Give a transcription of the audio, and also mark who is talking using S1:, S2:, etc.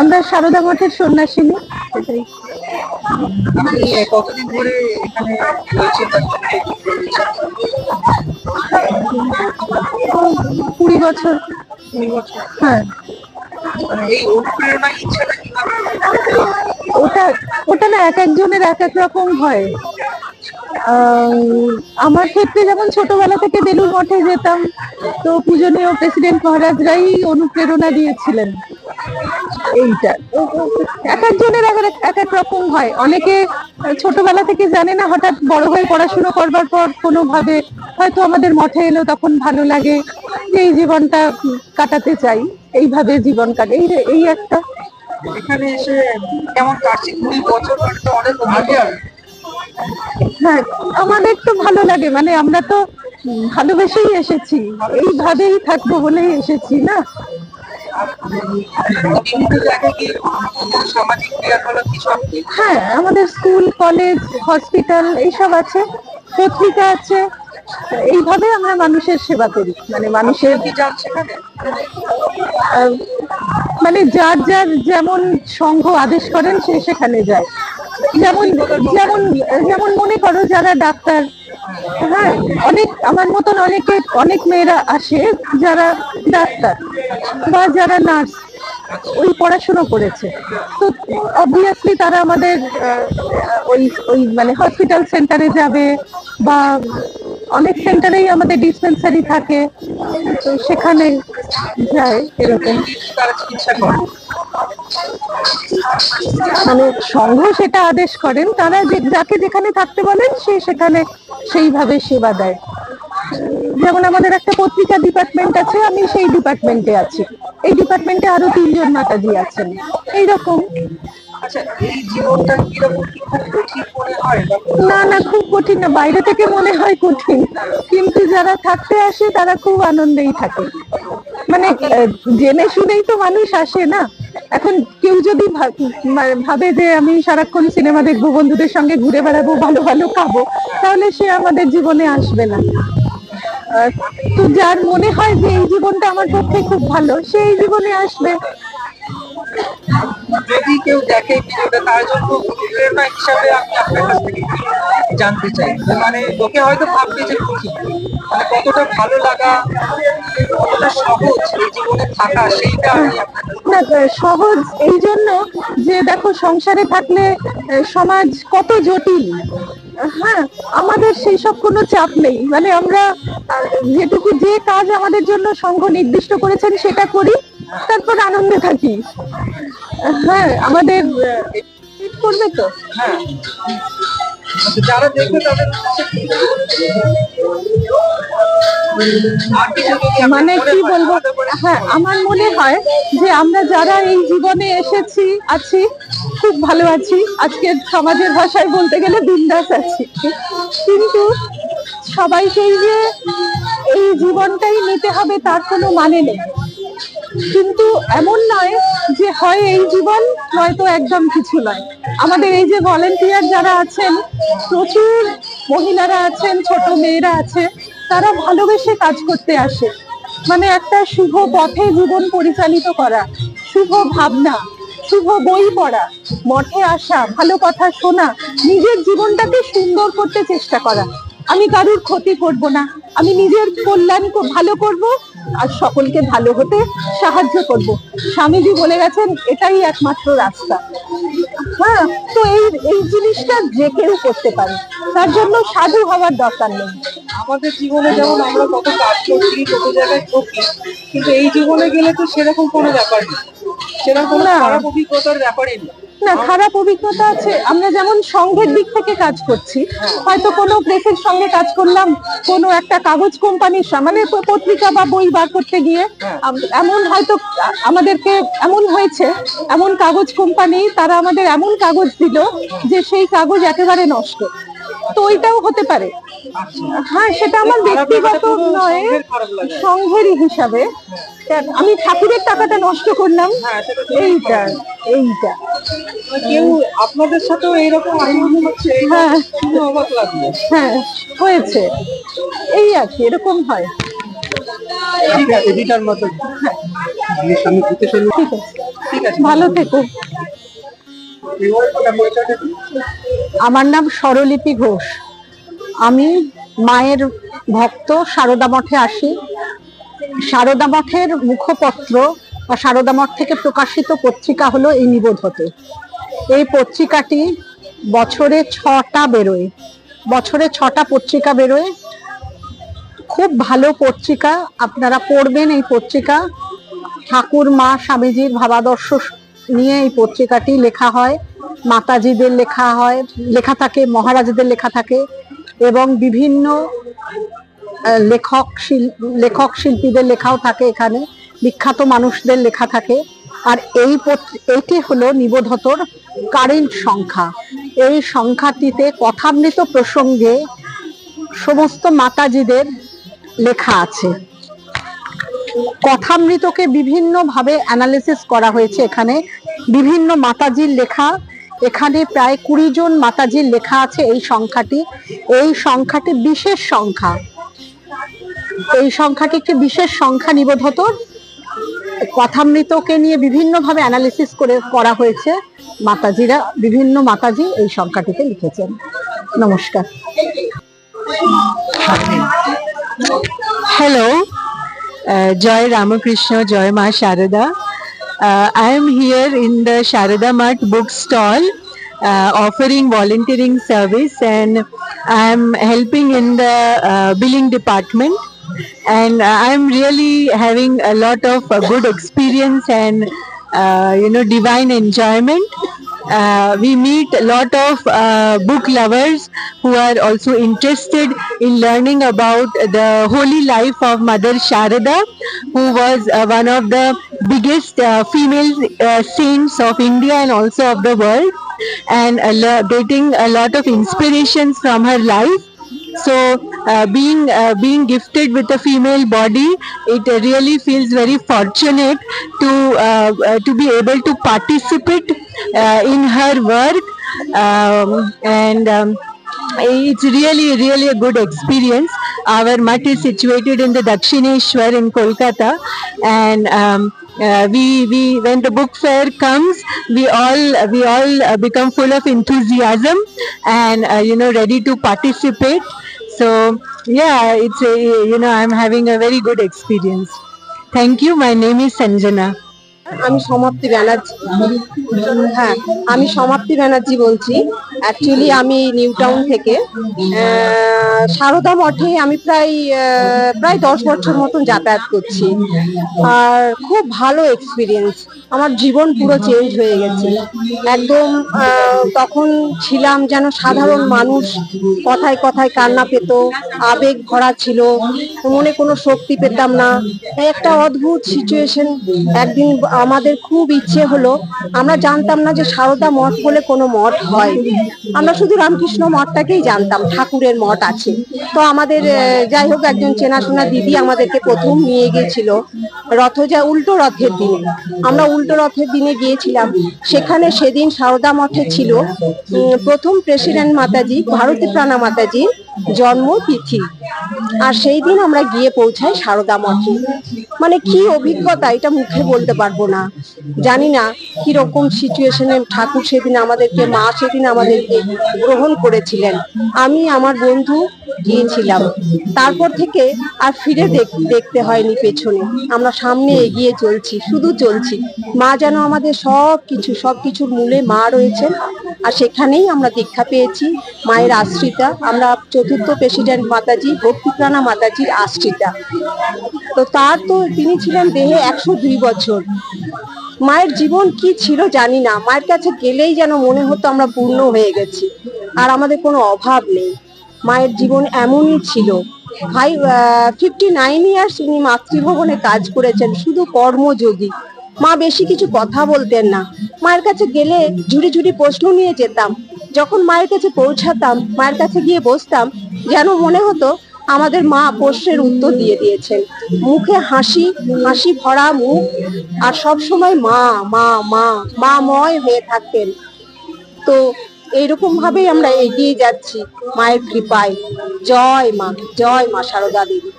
S1: আমরা সারদা মঠের সন্ন্যাসিনী? কুড়ি বছর। হ্যাঁ। ওটা ওটা না, এক একজনের এক এক রকম হয় আমার ক্ষেত্রে যেমন ছোটবেলা থেকে বেলুর মঠে যেতাম তো পূজনীয় প্রেসিডেন্ট মহারাজরাই অনুপ্রেরণা দিয়েছিলেন। এইটা। এক একজনের এক এক- এক এক রকম হয়। অনেকে ছোটবেলা থেকে জানে না হঠাৎ বড় হয়ে পড়াশোনা করবার পর কোনোভাবে হয়তো আমাদের মঠে এলো তখন ভালো লাগে যে এই জীবনটা কাটাতে চাই। এইভাবে জীবন কাটে। এই এই একটা।
S2: এখানে এসে কেমন কাটছে কুড়ি বছর অনেক
S1: হ্যাঁ আমাদের তো ভালো লাগে মানে আমরা তো ভালোবেসেই এসেছি, এইভাবেই থাকব বলেই এসেছি, না? হ্যাঁ আমাদের স্কুল, কলেজ, হসপিটাল, এইসব আছে, পত্রিকা আছে, এইভাবে আমরা মানুষের সেবা করি মানে মানুষের মানে যার যার যেমন সংঘ আদেশ করেন, সে সেখানে যায়। যেমন যেমন যেমন মনে করো যারা ডাক্তার হ্যাঁ অনেক আমার মতন অনেকে, অনেক মেয়েরা আসে যারা ডাক্তার বা যারা নার্স, ওই পড়াশোনা করেছে। তো অবভিয়াসলি তারা আমাদের ওই ওই মানে হসপিটাল সেন্টারে যাবে বা অনেক সেন্টারেই আমাদের ডিসপেন্সারি থাকে, তো সেখানে যায় এরকম।
S2: চিকিৎসা করে
S1: মানে সংঘ সেটা আদেশ করেন তারা যে যাকে যেখানে থাকতে বলেন সে সেখানে সেইভাবে সেবা দেয়। যেমন আমাদের একটা পত্রিকা ডিপার্টমেন্ট আছে আমি সেই ডিপার্টমেন্টে আছি। এই ডিপার্টমেন্টে আরও তিনজন মাতাজি আছেন। এইরকম।
S2: আচ্ছা
S1: না না খুব কঠিন না বাইরে থেকে মনে হয় কঠিন। কিন্তু যারা থাকতে আসে তারা খুব আনন্দেই থাকে। মানে জেনে শুনেই তো মানুষ আসে না। এখন কেউ যদি ভাবে যে আমি সারাক্ষণ সিনেমা দেখব, বন্ধুদের সঙ্গে ঘুরে বেড়াবো, ভালো ভালো খাব, তাহলে সে আমাদের জীবনে আসবে না। তো যার মনে হয় যে এই জীবনটা আমার পক্ষে খুব ভালো সেই জীবনে আসবে।
S2: যদি কেউ দেখে ভিডিওটা, তার জন্য অনুপ্রেরণা হিসাবে আমি আপনার কাছ থেকে জানতে চাই। মানে লোকে হয়তো ভাববে যে কঠিন মানে কতটা ভালো লাগা, কতটা সহজ এই জীবনে থাকা, সেইটা আমি
S1: সহজ এই জন্য যে দেখো, সংসারে থাকলে সমাজ কত জটিল। হ্যাঁ আমাদের সেই সব কোনো চাপ নেই। মানে আমরা যেটুকু যে কাজ আমাদের জন্য সংঘ নির্দিষ্ট করেছেন, সেটা করি। তারপর আনন্দে থাকি। হ্যাঁ আমাদের করবে তো।
S2: হ্যাঁ। আচ্ছা, যারা দেখবে তাদের
S1: মানে কি বলব? হ্যাঁ আমার মনে হয় যে আমরা যারা এই জীবনে এসেছি আছি খুব ভালো আছি। আজকের সমাজের ভাষায় বলতে গেলে বিন্দাস আছি। কিন্তু সবাইকেই যে এই জীবনটাই নিতে হবে তার কোনো মানে নেই। কিন্তু এমন নয় যে হয় এই জীবন নয়তো একদম কিছু নয়। আমাদের এই যে ভলেন্টিয়ার যারা আছেন, প্রচুর মহিলারা আছেন, ছোট মেয়েরা আছে, তারা ভালোবেসে কাজ করতে আসে। মানে একটা শুভ পথে জীবন পরিচালিত করা, শুভ ভাবনা, শুভ বই পড়া, মঠে আসা, ভালো কথা শোনা, নিজের জীবনটাকে সুন্দর করতে চেষ্টা করা। আমি কারুর ক্ষতি করব না, আমি নিজের কল্যাণ ভালো করব আর সকলকে ভালো হতে সাহায্য করব। স্বামীজি বলে গেছেন এটাই একমাত্র রাস্তা। হ্যাঁ তো এই এই জিনিসটা যে কেউ করতে পারে। তার জন্য সাধু হওয়ার দরকার নেই।
S2: আমাদের জীবনে যেমন আমরা কত কাজ করছি কত জায়গায় ঠকি কিন্তু এই জীবনে গেলে তো সেরকম কোনো ব্যাপার নেই। সেরকম
S1: না।
S2: খারাপ অভিজ্ঞতার ব্যাপারই নেই।
S1: না, খারাপ অভিজ্ঞতা আছে। আমরা যেমন সংঘের দিক থেকে কাজ করছি, হয়তো কোনো প্রেসের সঙ্গে কাজ করলাম, কোনো একটা কাগজ কোম্পানির মানে পত্রিকা বা বই বার করতে গিয়ে এমন হয়তো, আমাদেরকে এমন হয়েছে, এমন কাগজ কোম্পানি, তারা আমাদের এমন কাগজ দিল যে সেই কাগজ একেবারে নষ্ট। তো ওইটাও হতে পারে। হ্যাঁ সেটা আমার ব্যক্তিগত নয়
S2: সংঘের
S1: সংঘেরই হিসাবে। আমি ঠাকুরের টাকাটা নষ্ট করলাম।
S2: হ্যাঁ,
S1: এইটা এইটা।
S2: কেউ আপনাদের সাথেও এইরকম আচরণ হচ্ছে
S1: হ্যাঁ।
S2: অবাক লাগল।
S1: হ্যাঁ হয়েছে। এই আর কি এরকম হয়।
S2: ঠিক আছে এডিটার মতো। শুরু
S3: ঠিক আছে।
S2: ঠিক আছে।
S3: ভালো থেকো? আমার নাম স্বরলিপি ঘোষ। আমি মায়ের ভক্ত, সারদা মঠে আসি। সারদা মঠের মুখপত্র বা সারদা মঠ থেকে প্রকাশিত পত্রিকা হলো এই নিবোধতে এই পত্রিকাটি বছরে ছটা বেরোয়। বছরে ছটা পত্রিকা বেরোয়। খুব ভালো পত্রিকা, আপনারা পড়বেন এই পত্রিকা। ঠাকুর মা স্বামীজির ভাবাদর্শ নিয়ে এই পত্রিকাটি লেখা হয়। মাতাজিদের লেখা হয়, লেখা থাকে, মহারাজদের লেখা থাকে এবং বিভিন্ন লেখক লেখক শিল্পীদের লেখাও থাকে এখানে, বিখ্যাত মানুষদের লেখা থাকে। আর এই এইটি হলো নিবোধতর কারেন্ট সংখ্যা। এই সংখ্যাটিতে কথামৃত প্রসঙ্গে সমস্ত মাতাজিদের লেখা আছে। কথামৃতকে বিভিন্নভাবে অ্যানালিসিস করা হয়েছে এখানে। বিভিন্ন মাতাজির লেখা এখানে প্রায় কুড়ি জন মাতাজির লেখা আছে এই সংখ্যাটি। এই সংখ্যাটি বিশেষ সংখ্যা। এই সংখ্যাটি একটি বিশেষ সংখ্যা নিবোধত কথামৃতকে নিয়ে বিভিন্নভাবে অ্যানালিসিস করে করা হয়েছে। মাতাজিরা বিভিন্ন মাতাজি এই সংখ্যাটিতে লিখেছেন। নমস্কার।
S4: Hello Joy Ramakrishna, Joy Ma Sharada. Uh, I am here in the Sharada Mart book stall uh, offering volunteering service and I am helping in the uh, billing department. And I am really having a lot of uh, good experience and uh, you know divine enjoyment uh, we meet a lot of uh, book lovers who are also interested in learning about the holy life of Mother Sharada, who was uh, one of the biggest uh, female uh, saints of India and also of the world, and getting a lot of inspirations from her life. So, uh, being uh, being gifted with a female body, it really feels very fortunate to uh, uh, to be able to participate uh, in her work, um, and um, it's really really a good experience. Our mutt is situated in the Dakshineshwar in Kolkata, and um, uh, we we when the book fair comes, we all we all uh, become full of enthusiasm and uh, you know ready to participate. So yeah, it's a you know I'm having a very good experience. Thank you. My name is Sanjana.
S5: আমি সমাপ্তি ব্যানার্জি হ্যাঁ আমি সমাপ্তি ব্যানার্জি বলছি actually আমি new town থেকে সারদা মঠে আমি প্রায় প্রায় দশ বছর মতন যাতায়াত করছি আর খুব ভালো এক্সপিরিয়েন্স আমার জীবন পুরো চেঞ্জ হয়ে গেছে। একদম তখন ছিলাম যেন সাধারণ মানুষ, কথায় কথায় কান্না পেত, আবেগ ভরা ছিল, মনে কোনো শক্তি পেতাম না। একটা অদ্ভুত সিচুয়েশন একদিন আমাদের খুব ইচ্ছে হলো, আমরা জানতাম না যে সারদা মঠ বলে কোনো মঠ হয়। আমরা শুধু রামকৃষ্ণ মঠটাকেই জানতাম, ঠাকুরের মঠ আছে। তো আমাদের যাই হোক, একজন চেনাশোনা দিদি আমাদেরকে প্রথম নিয়ে গিয়েছিল যা, উল্টো রথের দিনে। আমরা উল্টো রথের দিনে গিয়েছিলাম। সেখানে সেদিন সারদা মঠে ছিল প্রথম প্রেসিডেন্ট মাতাজি, ভারতী প্রাণা মাতাজির জন্মতিথি। আর সেই দিন আমরা গিয়ে পৌঁছাই সারদা মঠে। মানে কি অভিজ্ঞতা, এটা মুখে বলতে পারব না। জানি না কীরকম সিচুয়েশনে ঠাকুর সেদিন আমাদেরকে, মা সেদিন আমাদেরকে গ্রহণ করেছিলেন। আমি, আমার বন্ধু গিয়েছিলাম। তারপর থেকে আর ফিরে দেখ- দেখতে হয়নি পেছনে। আমরা সামনে এগিয়ে চলছি, শুধু চলছি। মা যেন আমাদের সব কিছু, সব কিছুর মূলে মা রয়েছেন। আর সেখানেই আমরা দীক্ষা পেয়েছি, মায়ের আশ্রিতা। আমরা চতুর্থ প্রেসিডেন্ট মাতাজি, ভক্তিপ্রাণা মাতাজির আশ্রিতা। তো তার তো, তিনি ছিলেন দেহে একশো দুই বছর। মায়ের জীবন কি ছিল জানি না। মায়ের কাছে গেলেই যেন মনে হতো আমরা পূর্ণ হয়ে গেছি। আর আমাদের কোনো অভাব নেই। মায়ের জীবন এমনই ছিল। ভাই ফিফটি নাইন ইয়ার্স উনি মাতৃভবনে কাজ করেছেন, শুধু কর্মযোগী। মা বেশি কিছু কথা বলতেন না। মায়ের কাছে গেলে ঝুড়ি ঝুড়ি প্রশ্ন নিয়ে যেতাম। যখন মায়ের কাছে পৌঁছাতাম, মায়ের কাছে গিয়ে বসতাম, যেন মনে হতো আমাদের মা প্রশ্নের উত্তর দিয়ে দিয়েছেন। মুখে হাসি হাসি ভরা মুখ, আর সব সময় মা মা মা মা ময় হয়ে থাকতেন। তো এইরকম ভাবেই আমরা এগিয়ে যাচ্ছি মায়ের কৃপায়। জয় মা জয় মা সারদা দেবী।